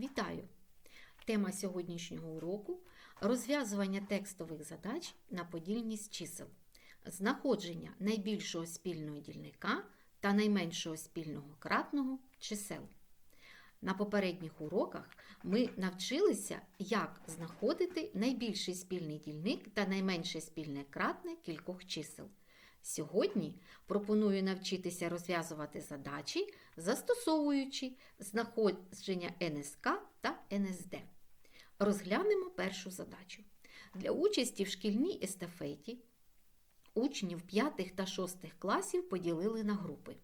Вітаю! Тема сьогоднішнього уроку розв'язування текстових задач на подільність чисел, знаходження найбільшого спільного дільника та найменшого спільного кратного чисел. На попередніх уроках ми навчилися, як знаходити найбільший спільний дільник та найменше спільне кратне кількох чисел. Сьогодні пропоную навчитися розв'язувати задачі, застосовуючи знаходження НСК та НСД. Розглянемо першу задачу. Для участі в шкільній естафеті учнів 5 та 6 класів поділили на групи.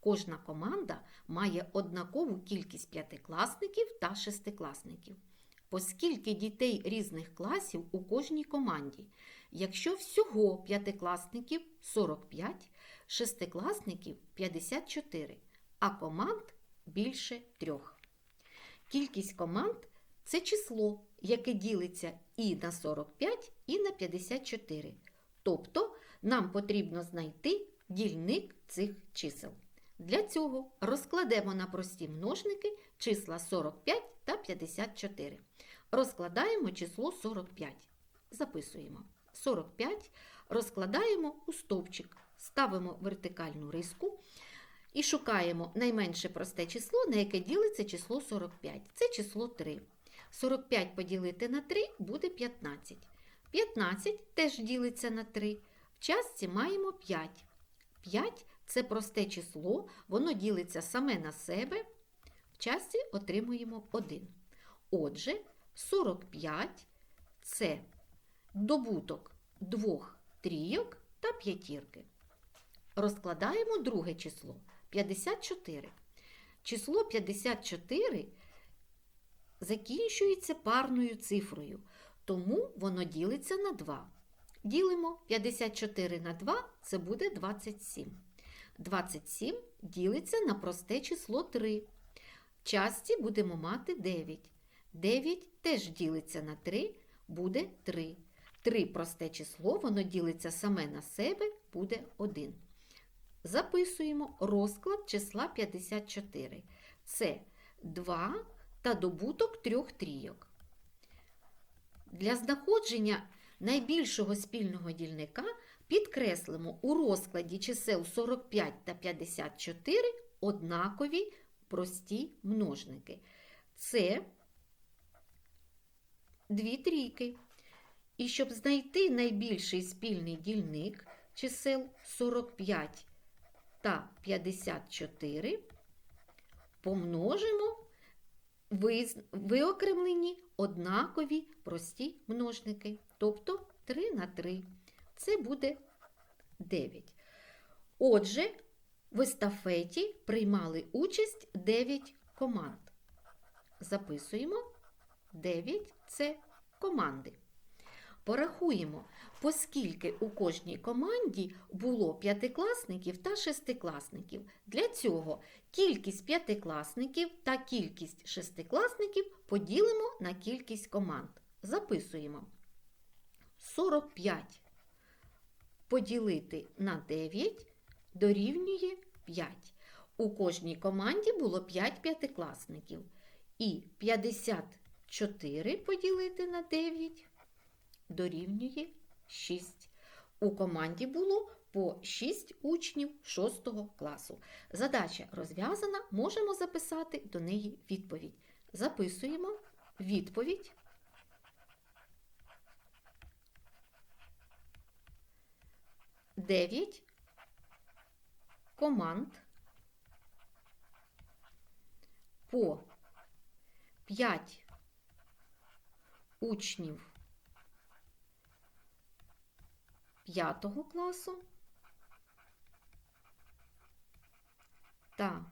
Кожна команда має однакову кількість п'ятикласників та шестикласників. Оскільки дітей різних класів у кожній команді, якщо всього п'ятикласників 45, шестикласників 54, а команд більше трьох. Кількість команд це число, яке ділиться і на 45, і на 54. Тобто нам потрібно знайти дільник цих чисел. Для цього розкладемо на прості множники числа 45 та 54. Розкладаємо число 45. Записуємо. 45 розкладаємо у стовпчик, ставимо вертикальну риску і шукаємо найменше просте число, на яке ділиться число 45. Це число 3. 45 поділити на 3 буде 15. 15 теж ділиться на 3. В частці маємо 5. 5 це просте число, воно ділиться саме на себе. В частці отримуємо 1. Отже, 45 це добуток двох трійок та п'ятірки. Розкладаємо друге число 54. Число 54 закінчується парною цифрою, тому воно ділиться на 2. Ділимо 54 на 2 це буде 27. 27 ділиться на просте число 3. В часті будемо мати 9. 9 теж ділиться на 3, буде 3. 3 просте число, воно ділиться саме на себе, буде 1. Записуємо розклад числа 54. Це 2 та добуток трьох трійок. Для знаходження найбільшого спільного дільника підкреслимо у розкладі чисел 45 та 54 однакові прості множники. Це дві трійки. І щоб знайти найбільший спільний дільник чисел 45 та 54, помножимо виокремлені однакові прості множники, тобто 3 на 3. Це буде 9. Отже, в естафеті приймали участь 9 команд. Записуємо 9 це команди. Порахуємо, поскільки у кожній команді було п'ятикласників та шестикласників. Для цього кількість п'ятикласників та кількість шестикласників поділимо на кількість команд. Записуємо 45 поділити на 9 дорівнює 5. У кожній команді було 5 п'ятикласників. І 54 поділити на 9 дорівнює 6. У команді було по 6 учнів 6 класу. Задача розв'язана, можемо записати до неї відповідь. Записуємо відповідь. Дев'ять команд по 5 учнів 5 класу та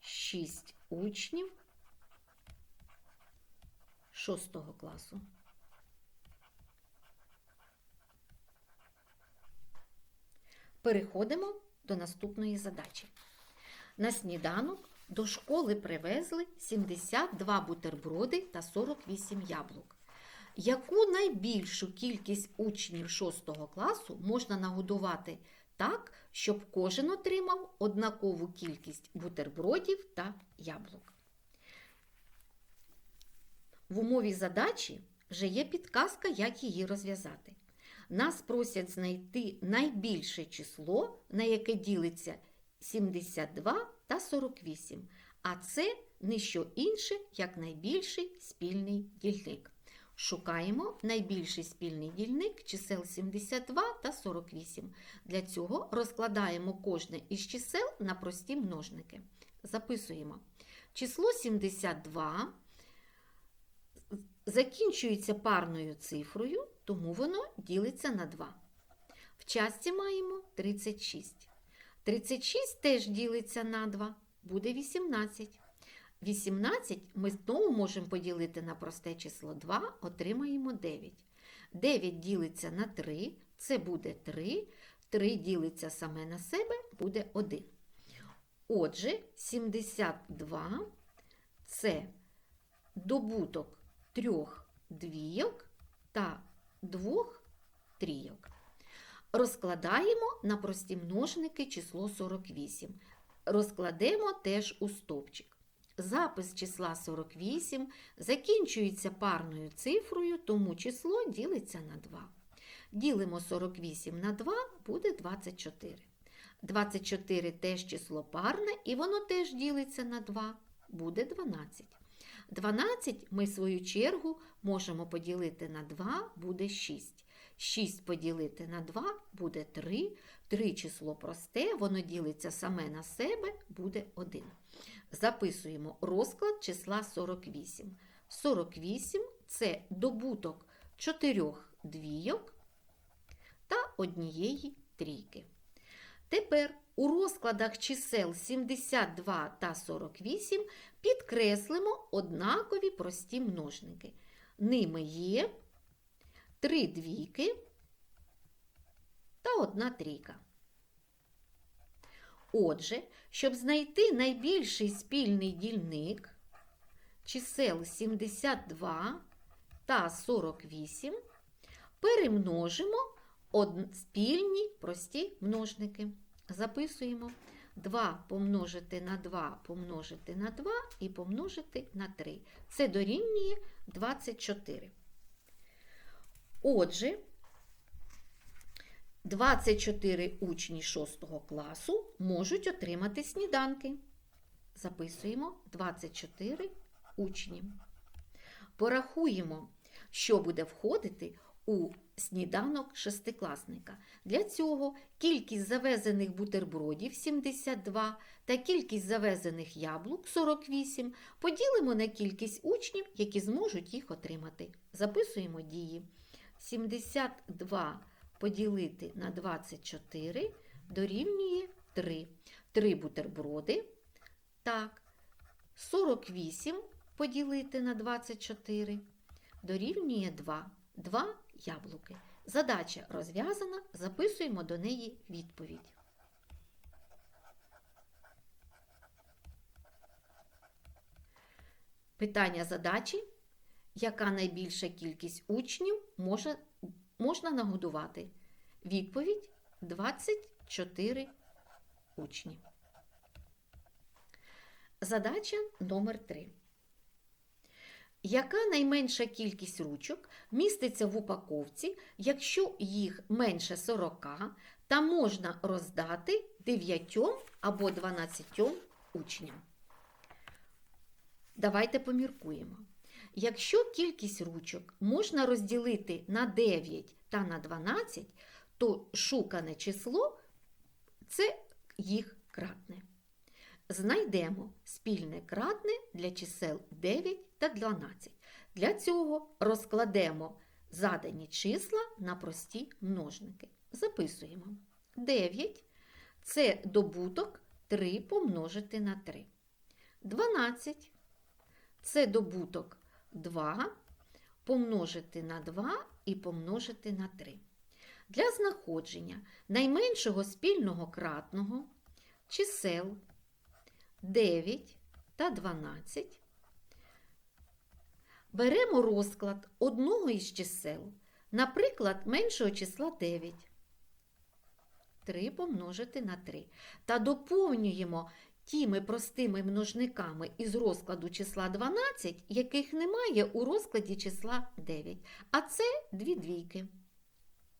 6 учнів 6 класу. Переходимо до наступної задачі. На сніданок до школи привезли 72 бутерброди та 48 яблук. Яку найбільшу кількість учнів 6 класу можна нагодувати так, щоб кожен отримав однакову кількість бутербродів та яблук? В умові задачі вже є підказка, як її розв'язати. Нас просять знайти найбільше число, на яке ділиться 72 та 48. А це не що інше, як найбільший спільний дільник. Шукаємо найбільший спільний дільник чисел 72 та 48. Для цього розкладаємо кожне із чисел на прості множники. Записуємо. Число 72 закінчується парною цифрою, тому воно ділиться на 2. В часті маємо 36. 36 теж ділиться на 2, буде 18. 18 ми знову можемо поділити на просте число 2, отримаємо 9. 9 ділиться на 3, це буде 3. 3 ділиться саме на себе, буде 1. Отже, 72 це добуток трьох двійок та двох трійок. Розкладаємо на прості множники число 48. Розкладемо теж у стовпчик. Запис числа 48 закінчується парною цифрою, тому число ділиться на 2. Ділимо 48 на 2, буде 24. 24 теж число парне, і воно теж ділиться на 2, буде 12. 12 ми, в свою чергу, можемо поділити на 2, буде 6. 6 поділити на 2 буде 3. 3 число просте, воно ділиться саме на себе, буде 1. Записуємо розклад числа 48. 48 це добуток 4 двійок та однієї трійки. Тепер у розкладах чисел 72 та 48 підкреслимо однакові прості множники. Ними є 3 двійки та 1 трійка. Отже, щоб знайти найбільший спільний дільник чисел 72 та 48, перемножимо спільні прості множники. Записуємо 2 помножити на 2 помножити на 2 і помножити на 3. Це дорівнює 24. Отже, 24 учні 6 класу можуть отримати сніданки. Записуємо 24 учні. Порахуємо, що буде входити у сніданок шестикласника. Для цього кількість завезених бутербродів 72 та кількість завезених яблук 48 поділимо на кількість учнів, які зможуть їх отримати. Записуємо дії. 72 поділити на 24 дорівнює 3. 3 бутерброди. Так. 48 поділити на 24 дорівнює 2. 2 яблуки. Задача розв'язана, записуємо до неї відповідь. Питання задачі. Яка найбільша кількість учнів може, можна нагодувати? Відповідь 24 учні. Задача номер 3. Яка найменша кількість ручок міститься в упаковці, якщо їх менше 40 та можна роздати 9 або 12 учням? Давайте поміркуємо. Якщо кількість ручок можна розділити на 9 та на 12, то шукане число це їх кратне. Знайдемо спільне кратне для чисел 9 та 12. Для цього розкладемо задані числа на прості множники. Записуємо. 9 це добуток 3 помножити на 3. 12 це добуток 2 помножити на 2 і помножити на 3. Для знаходження найменшого спільного кратного чисел 9 та 12 беремо розклад одного із чисел, наприклад, меншого числа 9. 3 помножити на 3. Та доповнюємо тими простими множниками із розкладу числа 12, яких немає у розкладі числа 9. А це дві двійки.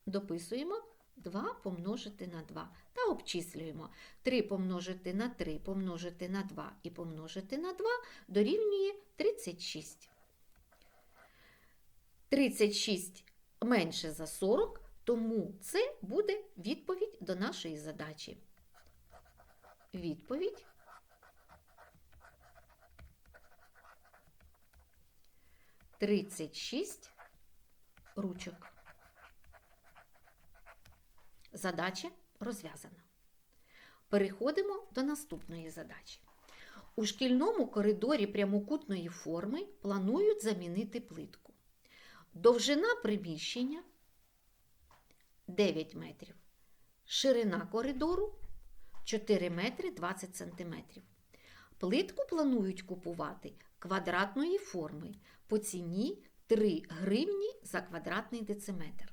Дописуємо 2 помножити на 2 та обчислюємо. 3 помножити на 3 помножити на 2 і помножити на 2 дорівнює 36. 36 менше за 40, тому це буде відповідь до нашої задачі. Відповідь. Тридцять шість ручок. Задача розв'язана. Переходимо до наступної задачі. У шкільному коридорі прямокутної форми планують замінити плитку. Довжина приміщення 9 метрів. Ширина коридору 4 метри 20 сантиметрів. Плитку планують купувати квадратної форми по ціні 3 гривні за квадратний дециметр.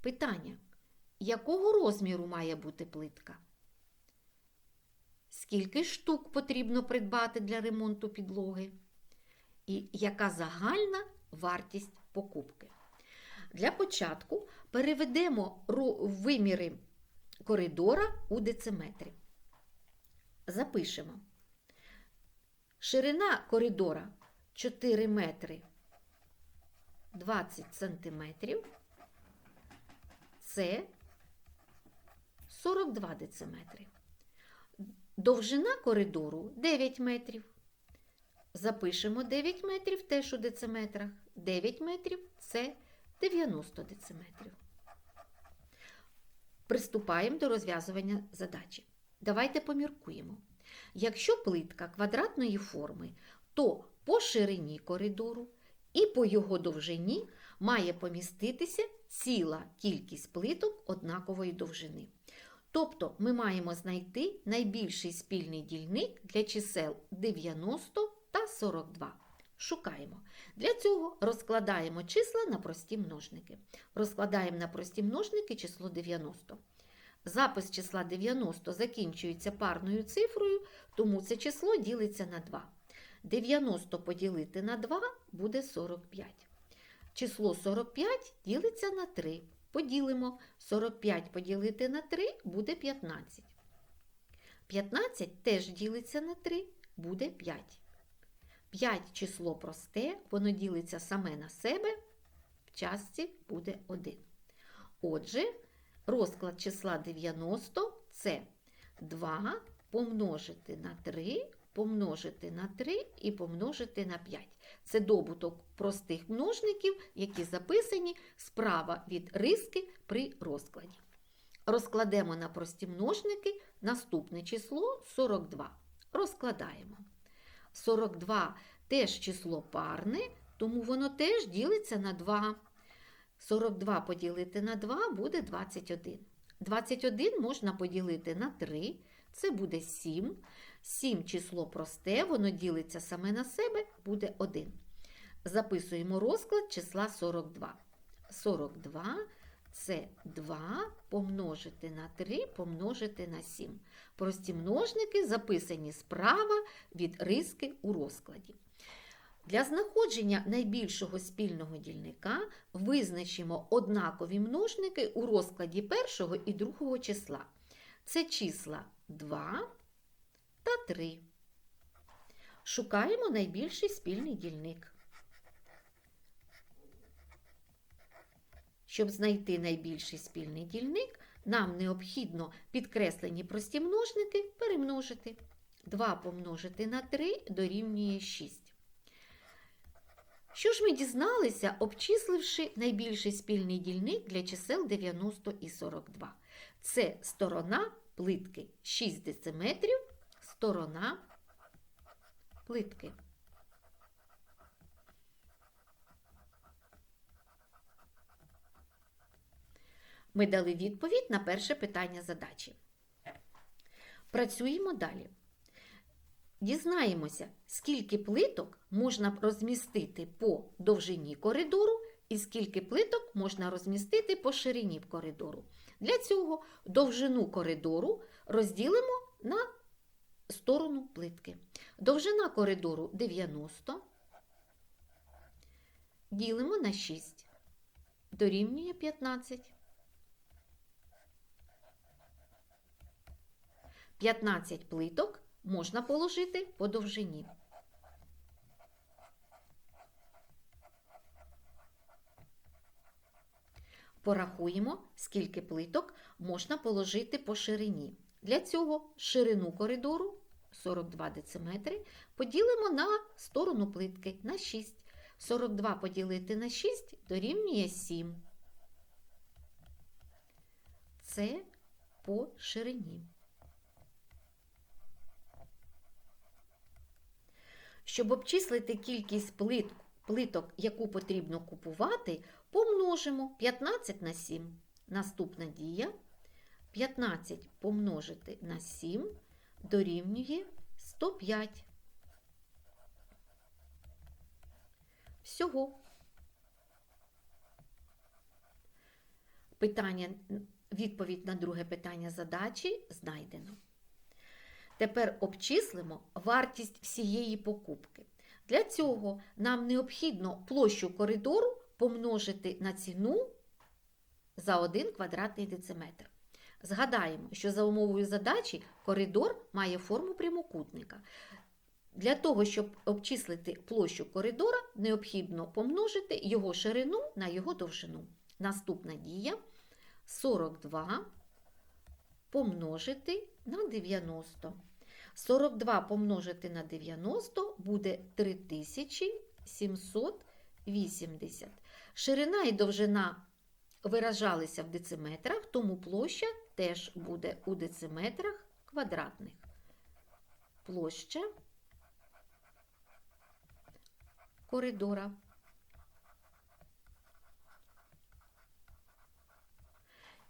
Питання. Якого розміру має бути плитка? Скільки штук потрібно придбати для ремонту підлоги? І яка загальна вартість покупки? Для початку переведемо виміри коридора у дециметри. Запишемо. Ширина коридора 4 метри 20 сантиметрів. Це 42 дециметри. Довжина коридору 9 метрів. Запишемо 9 метрів теж у дециметрах. 9 метрів це 90 дециметрів. Приступаємо до розв'язування задачі. Давайте поміркуємо. Якщо плитка квадратної форми, то по ширині коридору і по його довжині має поміститися ціла кількість плиток однакової довжини. Тобто ми маємо знайти найбільший спільний дільник для чисел 90 та 42. Шукаємо. Для цього розкладаємо числа на прості множники. Розкладаємо на прості множники число 90. Запис числа 90 закінчується парною цифрою, тому це число ділиться на 2. 90 поділити на 2 буде 45. Число 45 ділиться на 3. Поділимо 45 поділити на 3 буде 15. 15 теж ділиться на 3, буде 5. 5 число просте, воно ділиться саме на себе, в частці буде 1. Отже, розклад числа 90 це 2 помножити на 3, помножити на 3 і помножити на 5. Це добуток простих множників, які записані справа від риски при розкладі. Розкладемо на прості множники наступне число 42. Розкладаємо. 42 теж число парне, тому воно теж ділиться на 2. 42 поділити на 2 буде 21. 21 можна поділити на 3, це буде 7. 7 число просте, воно ділиться саме на себе, буде 1. Записуємо розклад числа 42. 42 це 2 помножити на 3 помножити на 7. Прості множники записані справа від риски у розкладі. Для знаходження найбільшого спільного дільника визначимо однакові множники у розкладі першого і другого числа. Це числа 2 та 3. Шукаємо найбільший спільний дільник. Щоб знайти найбільший спільний дільник, нам необхідно підкреслені прості множники перемножити. 2 помножити на 3 дорівнює 6. Що ж ми дізналися, обчисливши найбільший спільний дільник для чисел 90 і 42? Це сторона плитки 6 дециметрів, сторона плитки. Ми дали відповідь на перше питання задачі. Працюємо далі. Дізнаємося, скільки плиток можна розмістити по довжині коридору і скільки плиток можна розмістити по ширині коридору. Для цього довжину коридору розділимо на сторону плитки. Довжина коридору 90. Ділимо на 6. Дорівнює 15. 15 плиток можна положити по довжині. Порахуємо, скільки плиток можна положити по ширині. Для цього ширину коридору 42 дециметри поділимо на сторону плитки на 6. 42 поділити на 6 дорівнює 7. Це по ширині. Щоб обчислити кількість плит, плиток, яку потрібно купувати, помножимо 15 на 7. Наступна дія 15 помножити на 7 дорівнює 105. Всього. Питання, відповідь на друге питання задачі знайдено. Тепер обчислимо вартість всієї покупки. Для цього нам необхідно площу коридору помножити на ціну за 1 квадратний дециметр. Згадаємо, що за умовою задачі коридор має форму прямокутника. Для того, щоб обчислити площу коридора, необхідно помножити його ширину на його довжину. Наступна дія 42 помножити на 90. 42 помножити на 90 буде 3780. Ширина і довжина виражалися в дециметрах, тому площа теж буде у дециметрах квадратних. Площа коридора.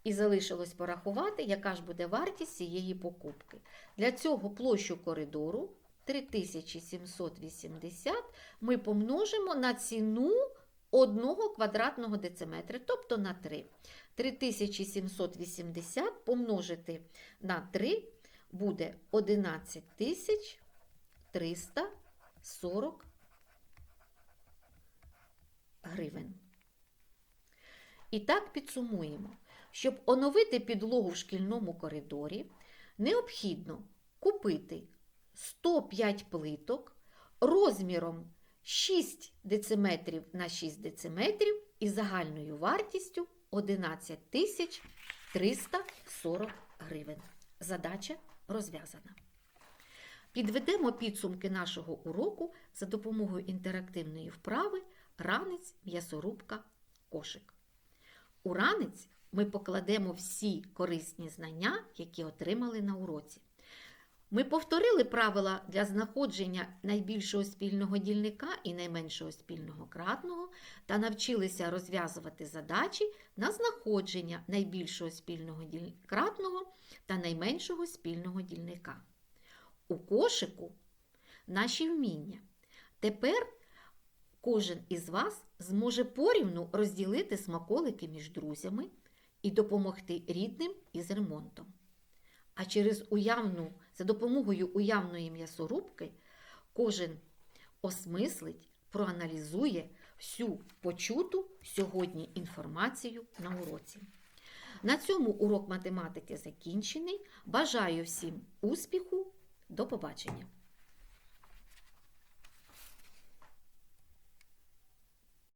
І залишилось порахувати, яка ж буде вартість цієї покупки. Для цього площу коридору 3780 ми помножимо на ціну 1 квадратного дециметра, тобто на 3. 3780 помножити на 3 буде 11340 гривень. І так підсумуємо. Щоб оновити підлогу в шкільному коридорі, необхідно купити 105 плиток розміром 6 дециметрів на 6 дециметрів і загальною вартістю 11 340 гривень. Задача розв'язана. Підведемо підсумки нашого уроку за допомогою інтерактивної вправи ранець, м'ясорубка, кошик. У ранець ми покладемо всі корисні знання, які отримали на уроці. Ми повторили правила для знаходження найбільшого спільного дільника і найменшого спільного кратного та навчилися розв'язувати задачі на знаходження найбільшого спільного кратного та найменшого спільного дільника. У кошику наші вміння. Тепер кожен із вас зможе порівну розділити смаколики між друзями і допомогти рідним із ремонтом. А через уявну, за допомогою уявної м'ясорубки кожен осмислить, проаналізує всю почуту сьогодні інформацію на уроці. На цьому урок математики закінчений. Бажаю всім успіху. До побачення!